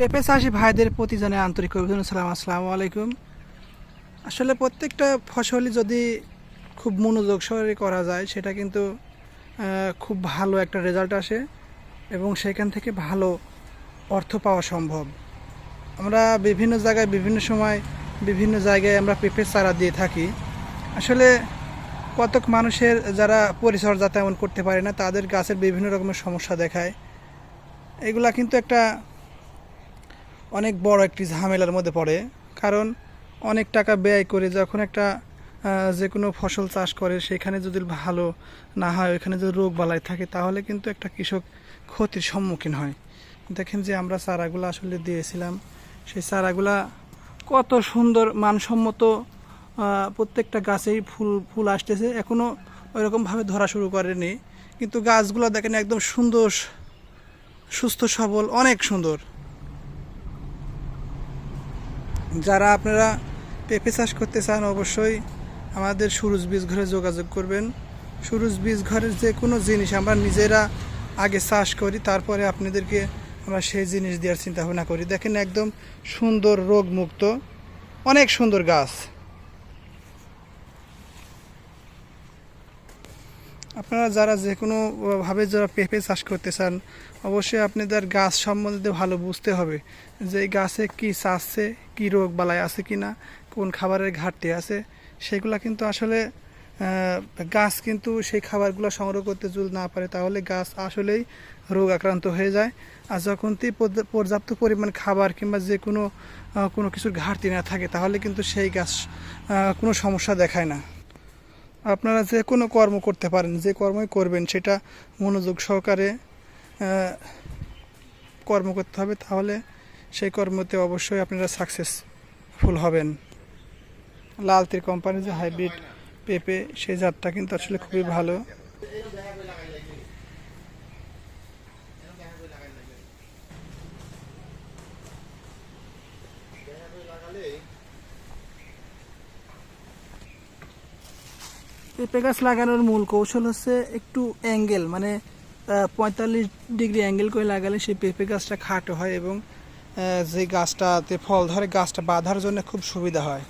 পেঁপে চাষি ভাইদের প্রতি জানাই আন্তরিক অভিনন্দন, সালাম, আসসালামু আলাইকুম। আসলে প্রত্যেকটা ফসলই যদি খুব মনোযোগ সহকারে করা যায়, সেটা কিন্তু খুব ভালো একটা রেজাল্ট আসে এবং সেখান থেকে ভালো অর্থ পাওয়া সম্ভব। আমরা বিভিন্ন জায়গায়, বিভিন্ন সময়, বিভিন্ন জায়গায় আমরা পেঁপে চারা দিয়ে থাকি। আসলে কতক মানুষের যারা পরিচর্যা তেমন করতে পারে না, তাদের গাছের বিভিন্ন রকমের সমস্যা দেখায়। এগুলা কিন্তু একটা অনেক বড় একটি ঝামেলার মধ্যে পড়ে। কারণ অনেক টাকা ব্যয় করে যখন একটা যে কোনো ফসল চাষ করে, সেখানে যদি ভালো না হয়, ওইখানে যদি রোগ বালাই থাকে, তাহলে কিন্তু একটা কৃষক ক্ষতির সম্মুখীন হয়। দেখেন যে আমরা চারাগুলো আসলে দিয়েছিলাম। সেই চারাগুলা কত সুন্দর মানসম্মত প্রত্যেকটা গাছেই ফুল ফুল আসতেছে। এখনও ওইরকমভাবে ধরা শুরু করেনি। কিন্তু গাছগুলো দেখেন একদম সুন্দর, সুস্থ সবল, অনেক সুন্দর। যারা আপনারা পেঁপে চাষ করতে চান, অবশ্যই আমাদের সুরুজ বীজ ঘরে যোগাযোগ করবেন। সুরুজ বীজ ঘরের যে কোনো জিনিস আমরা নিজেরা আগে চাষ করি, তারপরে আপনাদেরকে আমরা সেই জিনিস দেওয়ার চিন্তা ভাবনা করি। দেখেন একদম সুন্দর রোগমুক্ত, অনেক সুন্দর গাছ। আপনারা যারা যে কোনো ভাবে যারা পেঁপে চাষ করতে চান, অবশ্যই আপনাদের গাছ সম্বন্ধে ভালো বুঝতে হবে যে গাছে কি চাচ্ছে কি রোগ বালাই আছে কি না কোন খাবারের ঘাটতি আছে, সেগুলা কিন্তু আসলে গাছ কিন্তু সেই খাবারগুলো সংগ্রহ করতে যদি না পারে, তাহলে গাছ আসলেই রোগ আক্রান্ত হয়ে যায়। আর যখন তি পর্যাপ্ত পরিমাণ খাবার কিংবা যে কোনো কোনো কিছুর ঘাটতি না থাকে, তাহলে কিন্তু সেই গাছ কোনো সমস্যা দেখায় না। আপনারা যে কোনো কর্ম করতে পারেন, যে কর্মই করবেন, সেটা মনোযোগ সহকারে কর্ম করতে হবে, তাহলে সেই কর্মতে অবশ্যই আপনারা সাকসেসফুল হবেন। লালতির কোম্পানির যে হাইব্রিড পেঁপে সেই জাতটা কিন্তু আসলে খুবই ভালো। পেঁপে গাছ লাগানোর মূল কৌশল হচ্ছে একটু অ্যাঙ্গেল মানে পঁয়তাল্লিশ ডিগ্রি অ্যাঙ্গেল করে লাগালে সেই পেঁপে গাছটা খাটো হয় এবং যে গাছটাতে ফল ধরে, গাছটা বাঁধার জন্য খুব সুবিধা হয়।